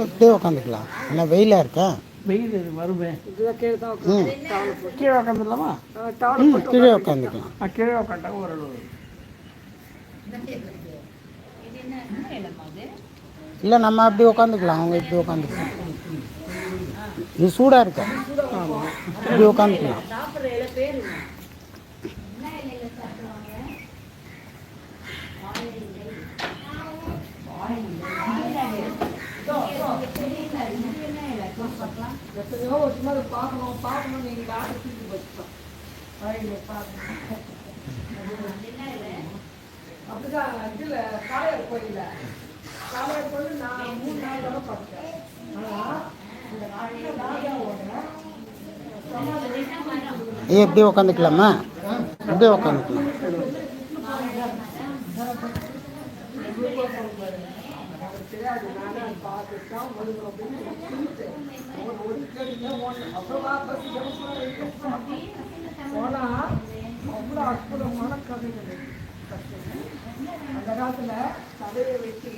இப்படியே உட்காந்துக்கலாம். என்ன வெயிலாக இருக்கா? வெயில் வருவேன் கீழே உட்காந்துடலாமா ம். கீழே உட்காந்துக்கலாம்? கீழே ஓரளவு இல்லை நம்ம அப்படி உட்காந்துக்கலாம். அவங்க இப்படி உட்காந்துக்கலாம். இது சூடாக இருக்கா? இப்படி உட்காந்துக்கலாம் அப்படிதான் இதில் காளையார் கோயிலில். காளையார் கோயில் நான் மூணு நாள் வரை பார்த்தேன் ஆனால் இந்த ராஜாவோட ஏ இப்படியே உட்காந்துக்கலாமா இப்படியே உட்காந்துக்கலாம் அவ்வளோ அற்புதமான கதைகள். அந்த காலத்துல கதையை வச்சு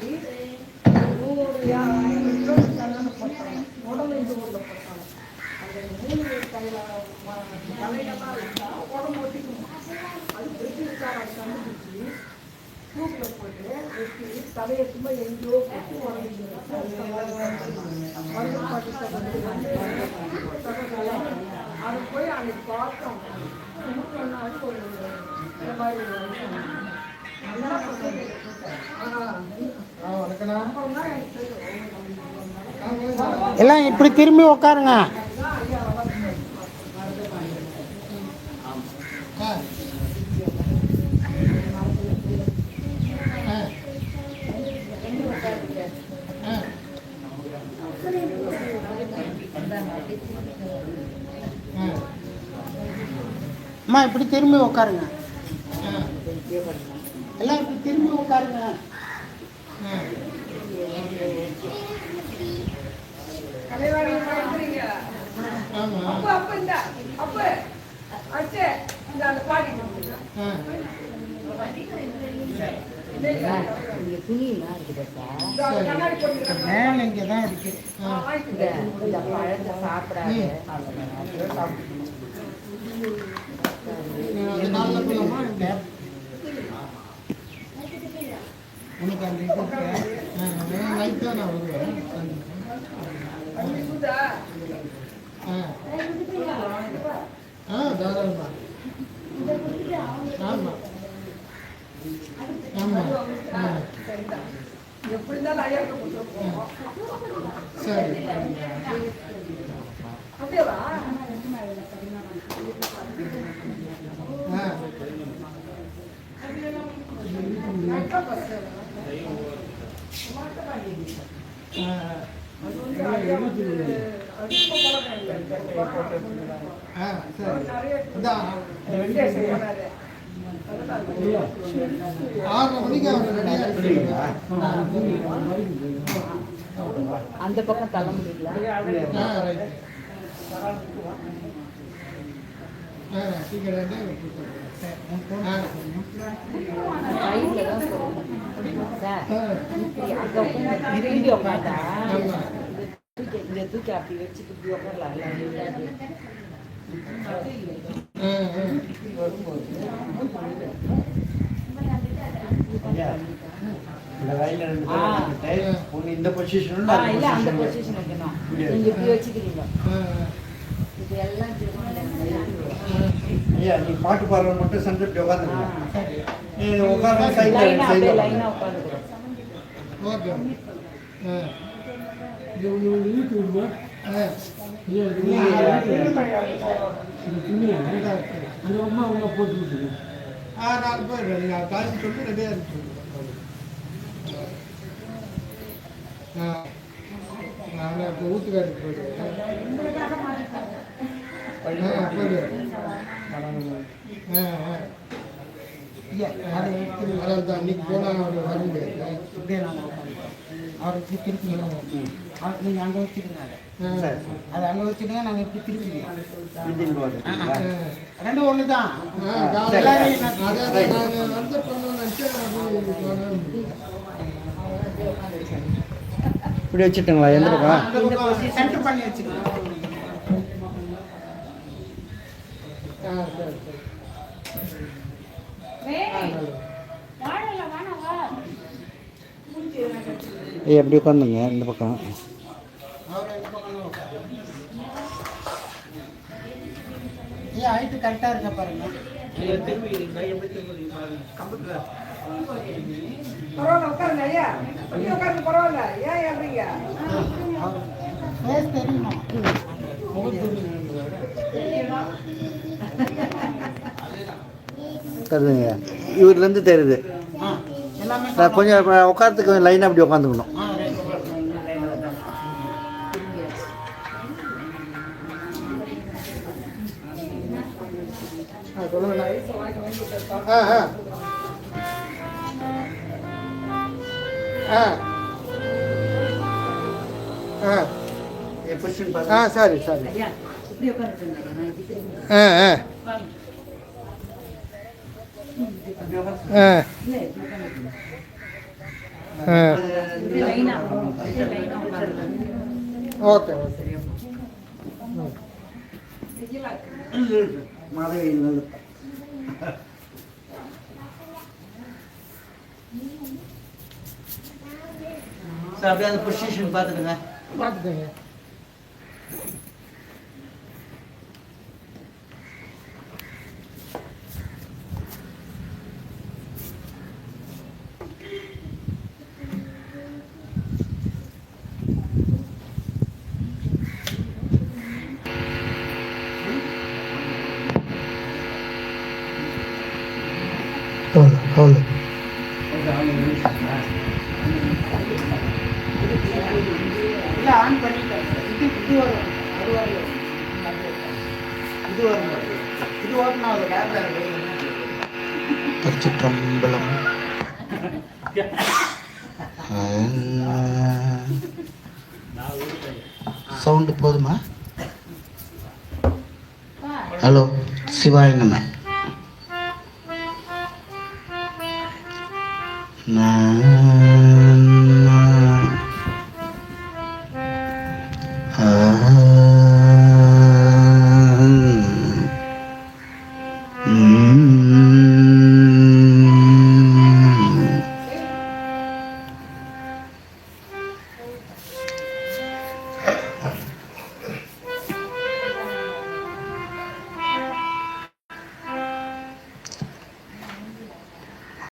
நூறு ஐநூறு பேர் கல்யாணம் போட்டாங்க உடம்பு இந்த ஊரில் போட்டாங்க அந்த மூணு கையில் தலையெல்லாம் இருந்தா உடம்பு ஒட்டிக்குமா அது வெட்டி கண்டுபிடிச்சி தூக்கில் போட்டு வெட்டி தலையை சும்மா எங்கேயோ போட்டு உடம்பு மருந்து பாட்டு அது போய் அன்னைக்கு பார்த்தோம் மூணு ஒரு இந்த மாதிரி நல்லா பண்ணது. எல்லாம் இப்படி திரும்பி உட்காருங்க அம்மா இப்படி திரும்பி உட்காருங்க எல்லாம் இப்படி திரும்பி உட்காருங்க துணியெல்லாம் இருக்குது மேலே இங்கே தான் இருக்கு சாப்பிடாது அது நல்ல பழமா இங்க உனக்கு அந்த இது இருக்கா லைட்டாக நான் வருவேன் ஆ தாராளமா ஆமாம் ஆமாம் ஆ எப்படி இருந்தாலும் ஐயா கொடுத்துருப்போம் சரி அப்படியேவா ஆ கரெக்டா பஸ் ஆ ஆ சரி இதான் ஆறரை மணிக்கு அவர் ரெடியாக அந்த பக்கம் தள்ள முடியல ஆ ஆமாம் தூக்கி அப்படி வச்சுட்டு இப்படி உட்காரலாம் ஆ இந்த பொசிஷன் இல்லை அந்த பொசிஷன் வைக்கணும் நீங்கள் இப்படி வச்சுக்கிறீங்க இது எல்லாம் ஐயா நீ பாட்டு பாடுறது மட்டும் சரி நீ உட்காந்து ஓகே ஆ இது ஒன்று ஒன்று இழுத்து விடுமா அந்த அம்மா அவங்க போட்டு விட்டுருங்க ஆ நான் போயிடுறேன் நீங்கள் காசு சொல்லி ரெடியாக இருக்கு நான் இப்போ ஊத்துக்காட்டுக்கு போயிடுவேன் அதான் தான் இன்னைக்கு போனால் அவர் வர முடியாது உட்காந்து அவருக்கு அவர் நீங்கள் அங்கே வச்சுருங்க அதை ஆ அங்கே வச்சுடுங்க நாங்கள் எப்படி திருப்பிங்க ரெண்டும் ஒன்று தான் வந்து இப்படி வச்சுட்டுங்களா எந்த பக்கம் சென்டர் பண்ணி வச்சுக்கோங்க ஆ சரி சரி ஏய் எப்படி உட்காந்துங்க இந்த பக்கம். கரெக்டாக இருக்க பாருங்க. பரவாயில்ல உட்காருங்க ஐயா. அப்படியே உட்காருங்க பரவாயில்ல. ஏன் ஏறீங்க ஃபேஸ் தெரியுமா? முகம் தெரியும் தெரியுதுங்க இவர்லேருந்து தெரியுது கொஞ்சம் உட்காரத்துக்கு லைனாக அப்படி உட்காந்துக்கணும். ஆ ஆ ஆ ஆ ஆ ஆ சரி சரி ஆ ஆ ஆ ஓகே ஓகே மாதவி சார் அப்படியே அந்த பொசிஷன் பார்த்துடுங்க பார்த்துக்கங்க அவ்வளோ அவ்வளோ இல்லை ஆன் பண்ணிட்டேன் இது இது வரும் அது வரும் இது வரும் இது ஓப்பன் ஆகுது கேப் திருச்சிற்றம்பலம். சவுண்டு போதுமா? ஹலோ சிவாய நம்ம நான்